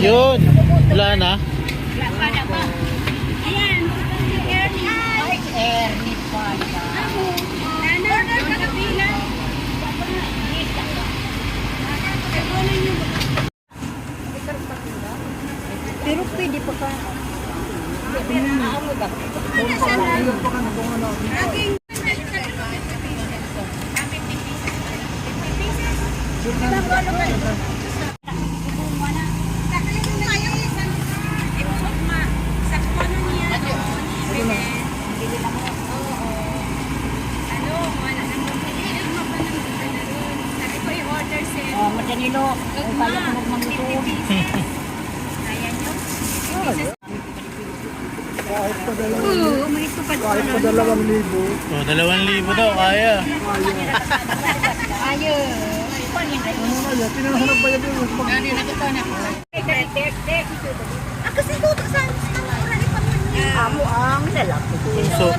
Yun. Wala na. Ayan. Ernie. Ernie pa. Order ka na bilang. Pero pwede pa ka. Oh, madanilo. Ay, kaya ko magmangluto. Oo, may tupad pa Kahit pa dalawang libo. Dalawang libo daw, kaya. Ano kaya? Tinahanap ba yan yung pag... Ah, kasi tuto sa Amo ang lalaki. Puso.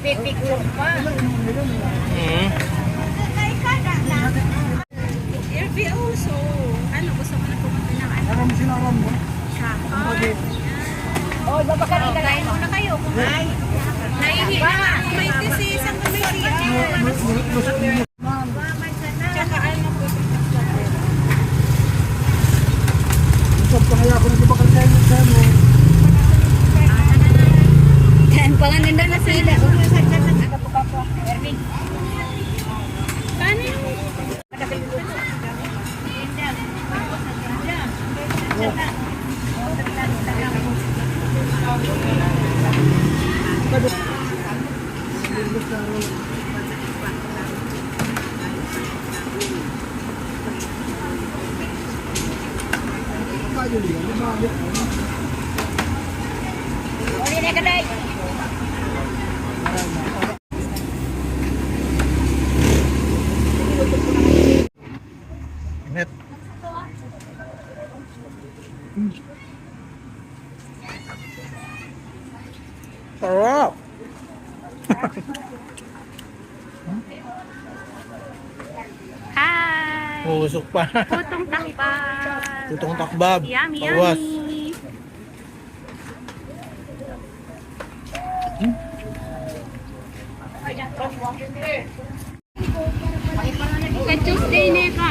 Pipicture pa. Hmm. LBO, so, ano, gusto mo na pumunta ng ano? Aram sinaram mo. Oh, baba ka rin kain muna kayo. Kumain. Nahihiya na. May disease ang may siya. Tsaka ano po. Usap pa kaya ako ng bakal kayo ng kayo mo. Yan, panganin na sila. Erwin. Paano yung... Kayo niya. Sarap. Hi! Usok pa. Putong takpan. Tutong takbab. Yummy, Pawas. yummy. Sa Tuesday na ka.